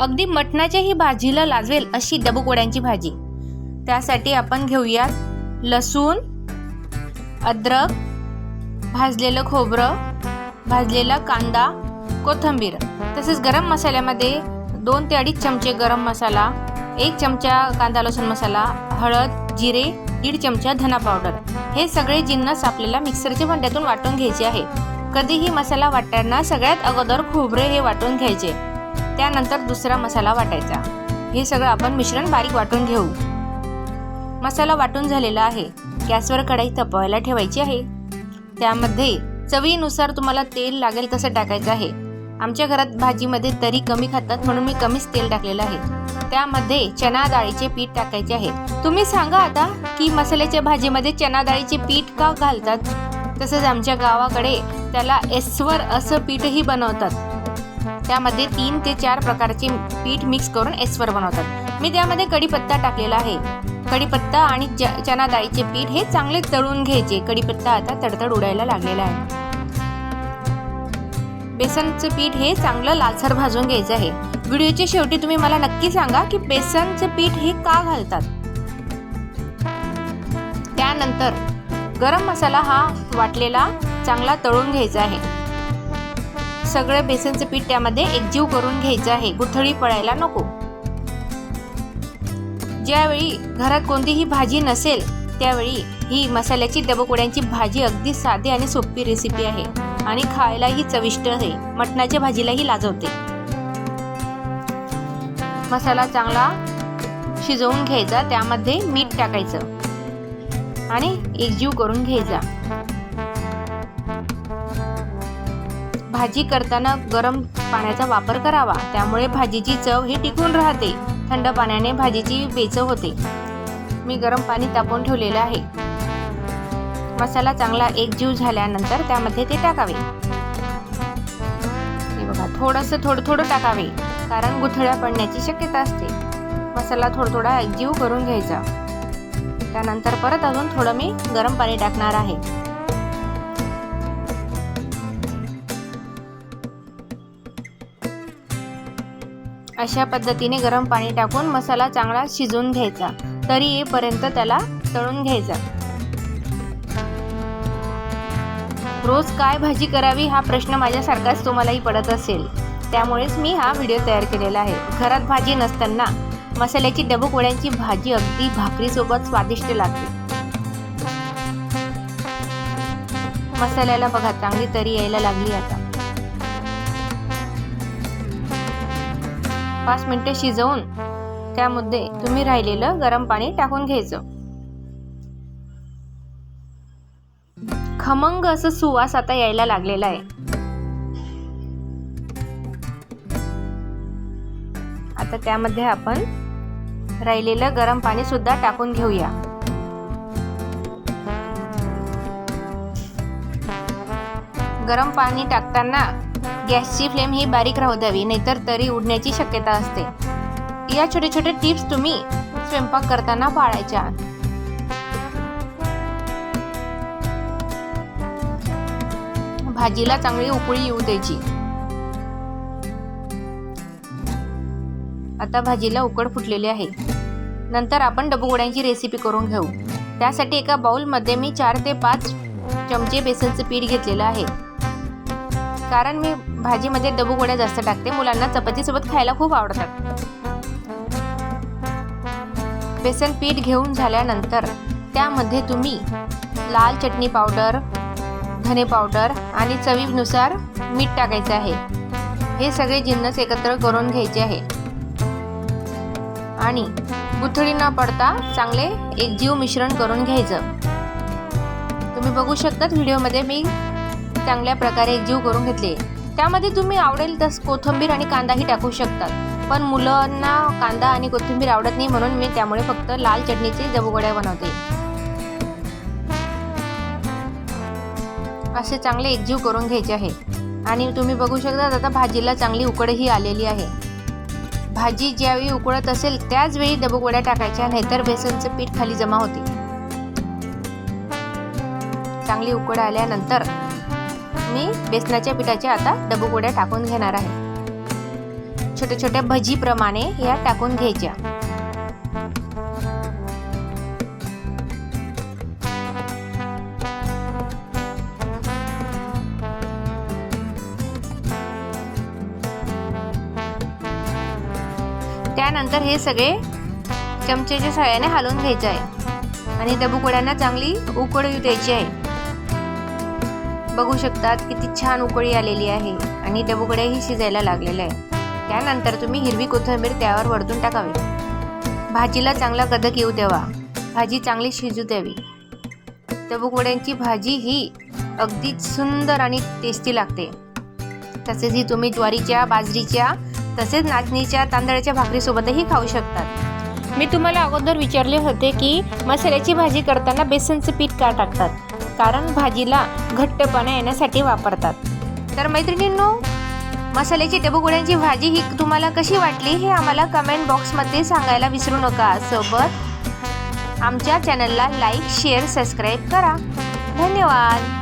अगदी मटणाच्याही भाजीला लाजवेल अशी डबुकोड्यांची भाजी. त्यासाठी आपण घेऊयात लसूण अद्रक भाजलेलं खोबरं भाजलेला कांदा कोथिंबीर. तसेच गरम मसाल्यामध्ये दोन ते अडीच चमचे गरम मसाला एक चमचा कांदा लसूण मसाला हळद जिरे दीड चमचा धना पावडर. हे सगळे जिन्नस आपल्याला मिक्सरच्या भांड्यातून वाटून घ्यायचे आहे. कधीही मसाला वाटताना सगळ्यात अगोदर खोबरे हे वाटून घ्यायचे. त्यानंतर दुसरा मसाला वाटायचा. हे सगळं आपण मिश्रण बारीक वाटून घेऊ. मसाला वाटून झालेला आहे. गॅसवर कढई तपवायला ठेवायची आहे. त्यामध्ये चवीनुसार तुम्हाला तेल लागेल तसं टाकायचं आहे. आमच्या घरात भाजीमध्ये तरी कमी खातात म्हणून मी कमीच तेल टाकलेलं आहे. त्यामध्ये चना डाळीचे पीठ टाकायचे आहे. तुम्ही सांगा आता की मसाल्याच्या भाजीमध्ये चना डाळीचे पीठ का घालतात? तसंच आमच्या गावाकडे त्याला एस्वर असं पीठही बनवतात. त्यामध्ये तीन ते चार प्रकारचे पीठ मिक्स करून एस्वर बनवतात. मी त्यामध्ये कढीपत्ता टाकलेला आहे. कढीपत्ता आणि च- चना डाळीचे पीठ हे चांगले तळून घ्यायचे. कढीपत्ता आता तडतड उडायला लागलेला आहे. बेसनचं पीठ हे चांगलं लालसर भाजून घ्यायचं आहे. व्हिडिओच्या शेवटी तुम्ही मला नक्की सांगा की बेसनचं पीठ हे का घालतात? त्यानंतर गरम मसाला हा वाटलेला चांगला तळून घ्यायचा आहे. सगळं बेसनचं पीठ त्यामध्ये एकजीव करून घ्यायचं आहे. गुठळी पडायला नको. ज्यावेळी घरात कोणतीही भाजी नसेल त्यावेळी ही मसाल्याची डबकोड्यांची भाजी अगदी साधी आणि सोपी रेसिपी आहे आणि खायलाही चविष्ट आहे. मटणाच्या भाजीलाही लाजवते. मसाला चांगला शिजवून घ्यायचा त्यामध्ये मीठ टाकायचं आणि एकजीव करून घ्यायचा. भाजी करताना गरम पाण्याचा वापर करावा. त्यामुळे भाजीची चव ही टिकून राहते. थंड पाण्याने भाजीची बेचव होते. मी गरम पाणी तापवून ठेवलेलं आहे. मसाला चांगला एकजीव झाल्यानंतर त्यामध्ये ते टाकावे. हे बघा थोडंसं थोडं थोडं टाकावे कारण गुठळ्या पडण्याची शक्यता असते. मसाला थोडा थोडा एकजीव करून घ्यायचा. त्यानंतर परत अजून थोडं मी गरम पाणी टाकणार आहे. अशा पद्धतीने गरम पाणी टाकून मसाला चांगला शिजवून घ्यायचा. तरी येईपर्यंत त्याला तळून घ्यायचा. रोज काय भाजी करावी हा प्रश्न माझ्यासारखाच तुम्हालाही पडत असेल. त्यामुळेच मी हा व्हिडिओ तयार केलेला आहे. घरात भाजी नसताना मसाल्याची डबुकोळ्यांची भाजी अगदी भाकरीसोबत स्वादिष्ट लागते. मसाल्याला बघा चांगली तरी यायला लागली आता. पाच मिनिटं शिजवून त्यामध्ये तुम्ही राहिलेलं गरम पाणी टाकून घ्यायचं. खमंग असं सुवास आता यायला लागलेला आहे. आता त्यामध्ये आपण राहिलेलं गरम पाणी सुद्धा टाकून घेऊया. गरम पाणी टाकताना गॅसची फ्लेम ही बारीक राहू द्यावी नाहीतर तरी उडण्याची शक्यता असते. या छोटे छोटे टिप्स तुम्ही स्वयंपाक करताना पाळायच्या. भाजीला चांगली उकळी येऊ द्यायची. आता भाजीला उकड फुटलेली आहे. नंतर आपण डबुगोड्यांची रेसिपी करून घेऊ. त्यासाठी एका बाउलमध्ये मी चार ते पाच चमचे बेसनचं पीठ घेतलेलं आहे. कारण मी भाजीमध्ये डबुगोड्या जास्त टाकते. मुलांना चपातीसोबत खायला खूप आवडतात. बेसन पीठ घेऊन झाल्यानंतर त्यामध्ये तुम्ही लाल चटणी पावडर धने पावडर आणि चवीनुसार मीठ टाकायचं आहे. हे सगळे जिन्नस एकत्र करून घ्यायचे आहे. आणि गुठळी न पडता चांगले एकजीव मिश्रण करून घ्यायचं. तुम्ही बघू शकतात व्हिडिओमध्ये मी चांगल्या प्रकारे एकजीव करून घेतले. त्यामध्ये तुम्ही आवडेल तस कोथिंबीर आणि कांदाही टाकू शकतात. पण मुलांना कांदा आणि कोथिंबीर आवडत नाही म्हणून मी त्यामुळे फक्त लाल चटणीचे जबुगड्या बनवते. असे चांगले एकजीव करून घ्यायचे आहे. आणि तुम्ही बघू शकता आता भाजीला चांगली उकडही आलेली आहे. भाजी ज्यावेळी उकळत असेल त्याच वेळी डबुगोड्या टाकायच्या नाहीतर बेसनचं पीठ खाली जमा होते. चांगली उकड आल्यानंतर मी बेसनाच्या पिठाच्या आता डबुगोड्या टाकून घेणार आहे. छोट्या छोट्या भजीप्रमाणे या टाकून घ्यायच्या. त्यानंतर हे सगळे चमच्याच्या सहाय्याने हलवून घ्यायचं आहे. आणि डबुकोड्यांना चांगली उकड द्यायची आहे. बघू शकतात किती छान उकळी आलेली आहे आणि डबुगड्याही शिजायला लागलेल्या आहे. त्यानंतर तुम्ही हिरवी कोथिंबीर त्यावर वरतून टाकावी. भाजीला चांगला गदक येऊ द्यावा. भाजी चांगली शिजू द्यावी. डबुगड्यांची भाजी ही अगदी सुंदर आणि टेस्टी लागते. तसेच ही तुम्ही ज्वारीच्या बाजरीच्या तसेच नाचणीच्या तांदळाच्या भाकरीसोबतही खाऊ शकतात. मी तुम्हाला अगोदर विचारले होते की मसाल्याची भाजी करताना बेसनचं पीठ का टाकतात? कारण भाजीला घट्टपणा येण्यासाठी वापरतात. तर मैत्रिणींनो मसाल्याची डबुगोड्यांची भाजी ही तुम्हाला कशी वाटली हे आम्हाला कमेंट बॉक्समध्ये सांगायला विसरू नका. सोबत आमच्या चॅनलला लाईक शेअर सबस्क्राईब करा. धन्यवाद.